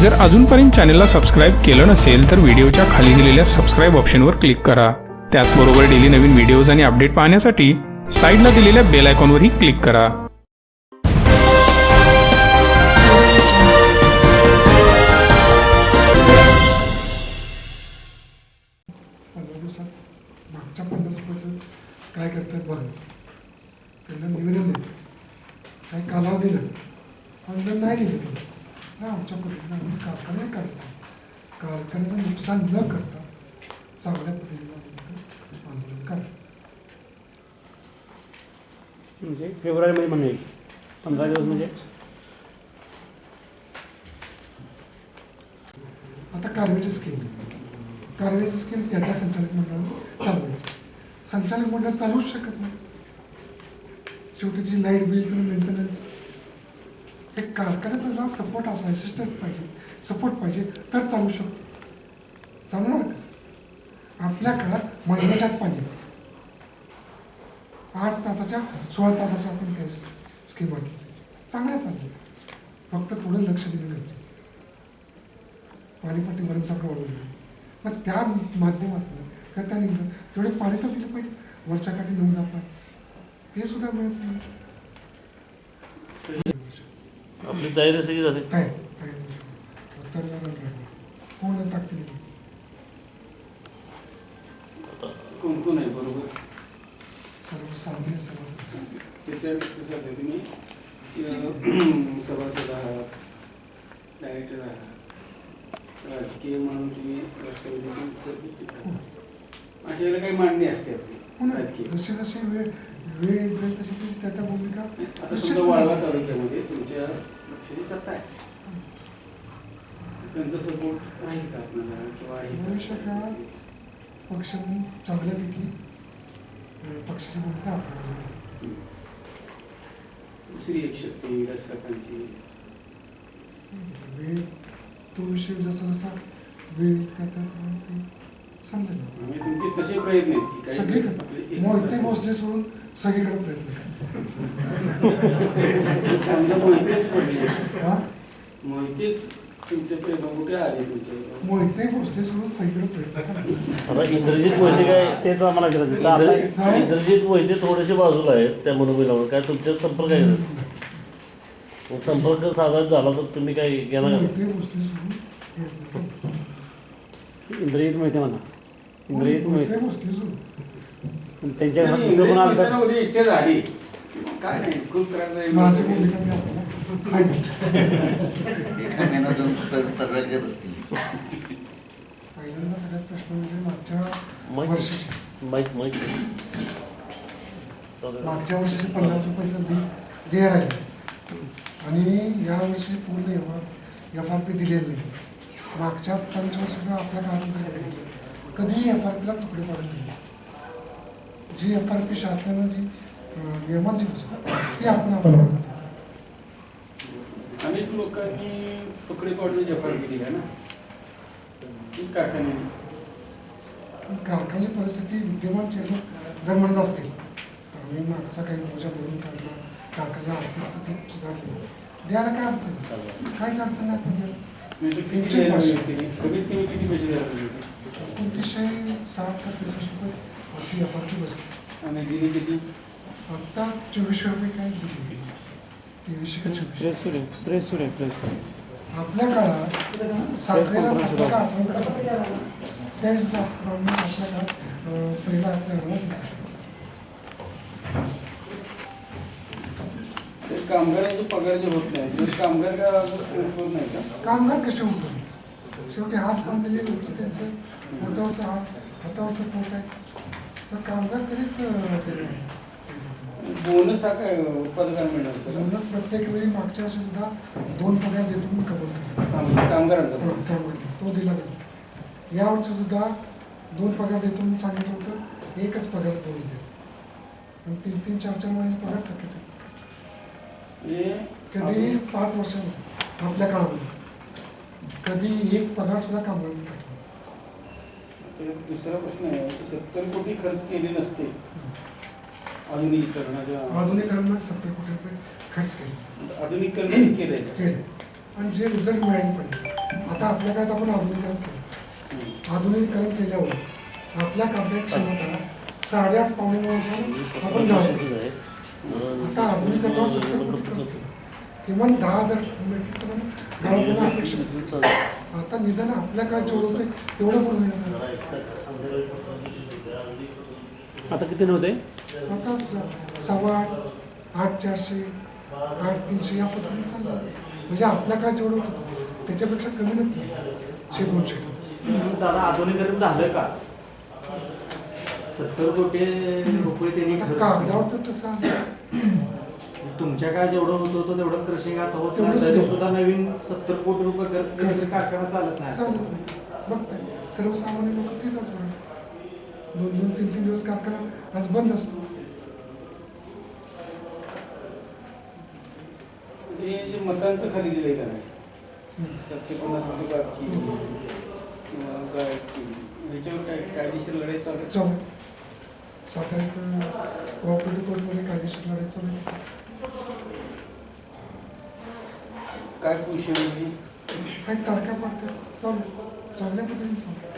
जर अजूनपर्यंत चॅनलला सबस्क्राईब केलं नसेल तर व्हिडिओच्या खाली दिलेल्या सबस्क्राईब ऑप्शनवर क्लिक करा. त्याचबरोबर डेली नवीन व्हिडिओज आणि अपडेट पाहण्यासाठी साईडला दिलेल्या बेल आयकॉनवरही क्लिक करा. मागच्या पन्नास रुपयाचं काय करतात बघा त्यांना निवेदन दिलं. काही कालावधी दिलं. पण नाही दिलं. ना आमच्या पद्धतीनं कारखाने करायचं कारखान्याचं नुकसान न करता चांगल्या पद्धतीनं आंदोलन करा म्हणजे फेब्रुवारीमध्ये म्हणून येईल. पंधरा दिवस म्हणजे? आता कारवेची स्कीम कारवेची स्कीम त्या त्या संचालक मंडळाने चालवायची संचालक मंडळ चालूच शकत नाही. शेवटी जी लाइट बिल तर मेंटेनन्स एक कारखान्यात सपोर्ट असा असिस्टन्स पाहिजे. सपोर्ट पाहिजे. तर चालू शकतो. चालणार कसं? आपल्या काळात महिन्याच्यात पाणी येतं आठ तासाच्या सोळा तासाच्या आपण काही स्कीम आणली चांगल्या चालल्या. फक्त थोडं लक्ष देणं गरजेचं पाणीपट्टी भरमसारखं वाढवलं मग त्या माध्यमातून का त्या तेवढे पाणी तर दिलं पाहिजे. वर्षाकाठी नऊ दहा ते सुद्धा मिळत नाही. आपली तयारी सगळी झाली. काय काय उत्तर कोण टाकतील कोण कोण आहे बरोबर? सर्व सामान्य सर्व. त्याच्या कसं आहे तुम्ही सभासद आहात डायरेक्टर आहात राजकीय म्हणून तुम्ही सरचिटणीस आहात अशा वेळेला काही मांडणी असते हो आपली राजकीय. जशी जशी वेळ वेळ जाईल तशी तशी त्या त्या भूमिका आता समजा वाळवा तालुक्यामध्ये तुमच्या पक्षाची सत्ता आहे. त्यांचा सपोर्ट राहील का आपल्याला किंवा आहे का? पक्ष चांगल्यापैकी अं, पक्षाची भूमिका आपल्याला दुसरी एक शक्ती रसकाकांची वेळ तो विषय जसा जसा वेळ येईल त्या त्याप्रमाणे ते समजेल म्हणजे तुमचे तसे प्रयत्न आहेत की काही आपले सगळीकडे एक मोहिते सोडून सगळीकडे प्रयत्न समजा मोहितेच पडले. करा. हा? मोहितेच तुमचे प्रेम कुठे आले तुमच्या? मोहिते भोसले सोडून सगळीकडे प्रयत्न करा आता इंद्रजित मोहिते काय तेच आम्हाला इंद्रजित- आता इंद्रजित मोहिते थोडेसे बाजूला आहेत त्या मनोबलावर काय तुमच्या संपर्क आहे? संपर्क साधायचा झाला तर तुम्ही काय गेला का? मोहिते भोसले सोडून प्रयत्न करा. इंद्रजित मोहिते म्हणा. इंद्रजित मोहिते. त्यांच्या तिचं पण इच्छा झाली. काय नाही खूप त्रास एका महिन्यात बसतील. पहिल्यांदा सगळ्यात प्रश्न म्हणजे मागच्या वर्षीचे. माहीत माहीत. मागच्या वर्षीचे पन्नास बिल देय राहिले आणि या वर्षी पूर्ण एफ आर पी दिलेलं नाही. मागच्या पंचवर्षाचा आपल्या काळात बघितलं कधीही एफ आर पीला तुकडे पडत नाही. जी एफ आर पी शासनानं जी नियमांची ती आपण आपण अनेक लोकांनी तुकडे पाडण्याची एफआरपी दिल्या ना? ती कारखान्याने. कारखान्याची परिस्थिती विद्यमान चेअरमन जर म्हणत असतील आम्ही मागचा काही बोजा भरून काढला कारखान्या आर्थिक स्थिती सुधारली द्यायला काय अडचण. काहीच अडचण नाही. आपण द्यायला. म्हणजे किती तुमचीच द्यायला भाषा. पाहिजे होते? कमीत कमी किती पैसे द्यायला पाहिजे होते? एकोणतीसशे साठ का त्रेसष्ट रुपये अशी एफ आर पी बसते आणि दिली किती आता चोवीसशे रुपये काय दिली तेवीसशे का चोवीसशे प्रेस सुरू आहे प्रेस सुरू आहे प्रेस आपल्या काळात साखरेला साखर का आठवण त्यावेळेस आपण आपल्या काळात अं, पहिला आपल्या कामगारांचे पगार जे होत नाही. म्हणजे कामगार का होत नाही का? कामगार कसे होतो शेवटी हात बांधलेले लोकचं त्यांचं पोटावरचं हात हातावरचं पोट आहे. तर कामगार कधीच. बोनस हा काय उत्पादकांना मिळणार म्हणूनच प्रत्येक वेळी मागच्या वर्षी सुद्धा दोन पगार देतो म्हणून कबूल केला. का? काम- कामगारांचा कामगार. तो दिला गेला यावर्षी सुद्धा दोन पगार देतो म्हणून सांगितलं होतं. एकच पगार पोलीस दे आणि तीन तीन चार चार महिने पगार टाकत म्हणजे कधी पाच वर्षांनी आपल्या काळामध्ये. कधी एक पगार सुद्धा एक दुसरा प्रश्न आहे की सत्तर कोटी खर्च केले नसते. आधुनिकीकरणाच्या आधुनिकरणात सत्तर कोटी रुपये खर्च केले. आधुनिकीकरण केलंय का? केले. आणि जे रिझल्ट मिळाले पाहिजे. आता आपल्या काळात आपण आधुनिकरण केलं. आधुनिकरण केल्यावर आपल्या काव्य क्षमता साडेआठ पावणे आपण गाळतो आता केला किमान दहा हजार मेट्रिक टन गाळवणं अपेक्षित. आता निदान आपल्या काळात जेवढं होतं तेवढं पण होईल. आता किती नव्हते? आता सव्वा आठ आठ चारशे आठ तीनशे या पद्धतीने चाललं. म्हणजे आपल्या काळात जेवढं होतं त्याच्यापेक्षा कमीच चाललं शे दोनशे. दादा आधुनिकरण झालं का? सत्तर कोटी रुपये त्यांनी कागदावर तर तसं. तुमच्या काय जेवढं होत होतं तेवढं क्रशिंग आता होत नाही. तेवढंच तरी होतं. सुद्धा नवीन सत्तर कोटी रुपये खर्च खर्च. कारखाना चालत नाही बघताय. सर्वसामान्य लोक तीच दोन दोन तीन तीन दिवस कारखाना आज बंद असतो. हे जे मतांचं खाली दिलंय का नाही सातशे पन्नास केली किंवा गायब केली. काय कायदेशीर लढाई चालू आहे? चालू साधारण कोऑपरेटिव्ह कोर्टमध्ये कायदेशीर लढाई चालू आहे. काय काही तारखा पडतात चालू चांगल्या पद्धतीने चालू